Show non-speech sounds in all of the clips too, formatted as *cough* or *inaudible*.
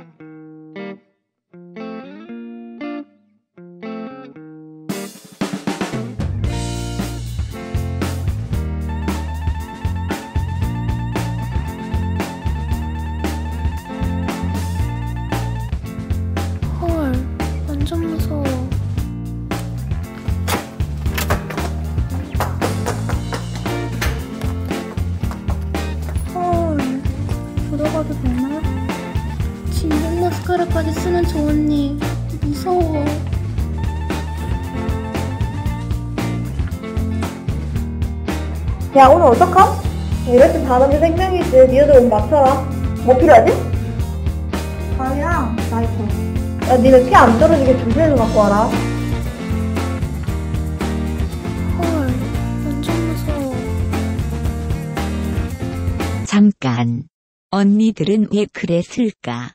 헐, 마스카라까지 쓰는 저 언니, 무서워. 야 오늘 어떡함? 이럴 땐 다람쥐 생명이지 니네들 옷 맞춰라 뭐 필요하지? 아야 나이프 야 니네 피 안 떨어지게 조심해서 갖고 와라 헐, 완전 무서워. 잠깐. 언니들은 왜 그랬을까?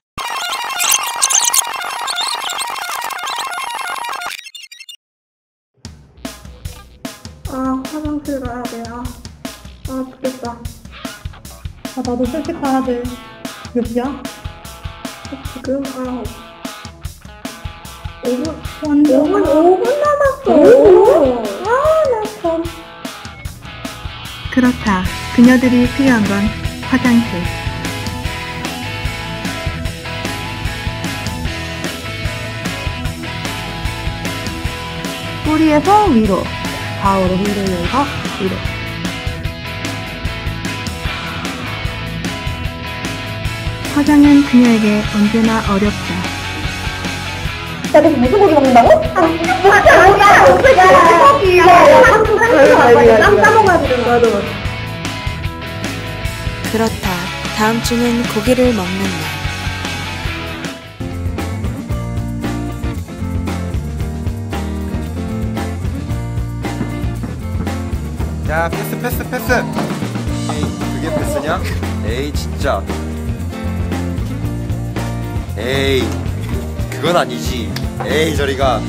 아 화장실 가야 돼 아 아 죽겠다. 아 나도 솔직 가야 돼 몇 시야? 지금? 아. 5분 완전 5분, 5분 남았어. 아나 참. 그렇다. 그녀들이 필요한 건 화장실. 뿌리에서 위로, 좌우로 흔들면서 위로. 화장은 그녀에게 언제나 어렵다. 야, 너 무슨 고기 먹는다고? 아, 진짜 아니야. 고기야. 야, 한국 쌈 싸먹어가지고. 맞아, 맞아. 그렇다. 다음 주는 고기를 먹는 날. 야 패스 패스 패스 에이 그게 패스냐? 에이 진짜 에이 그건 아니지 에이 저리가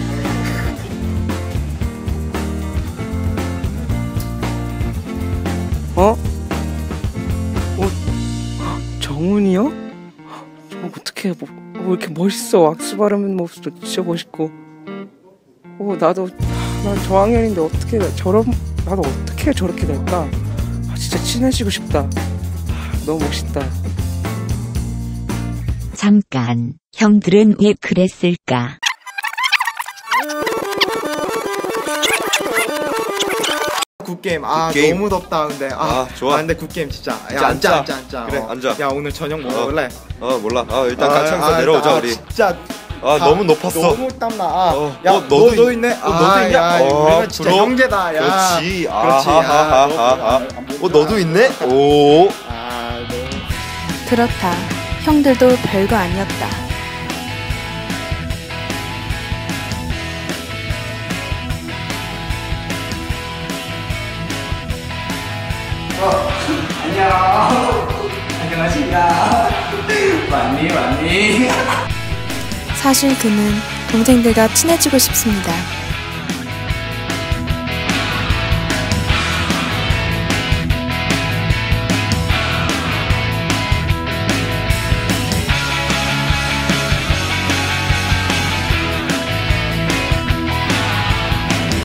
어? 어? 정훈이요? 어, 어떻게 뭐, 뭐 이렇게 멋있어 왁스 바르는 모습도 진짜 멋있고 어 나도 난 저학년인데 어떻게 저런 나도 어떻게 저렇게 될까 아, 진짜 친해지고 싶다 아, 너무 멋있다 잠깐. 형들은 왜 그랬을까? 굿게임 아 굿게임. 너무 덥다 근데 아, 아, 좋아. 아, 근데 굿게임 진짜 야 진짜 앉아 앉자. 앉아 앉아 그래, 어. 앉아. 야 오늘 저녁 뭐 먹을래 어 몰라 아 일단 아, 같이 아, 내려오자 아, 우리 진짜 아 다- 너무 높았어. 너무 땀나 아, 어, 야 어, 너, 너도 너 있- 있네? 어, 너도 아, 있냐? 야, 어, 우리는 진짜 부러워. 형제다 야. 그렇지. 그렇지. 아하하하하. 야, 너- 어 너도 있네? 오. 아 너. 그렇다. 형들도 별거 아니었다. *laughs* 사실 그는 동생들과 친해지고 싶습니다.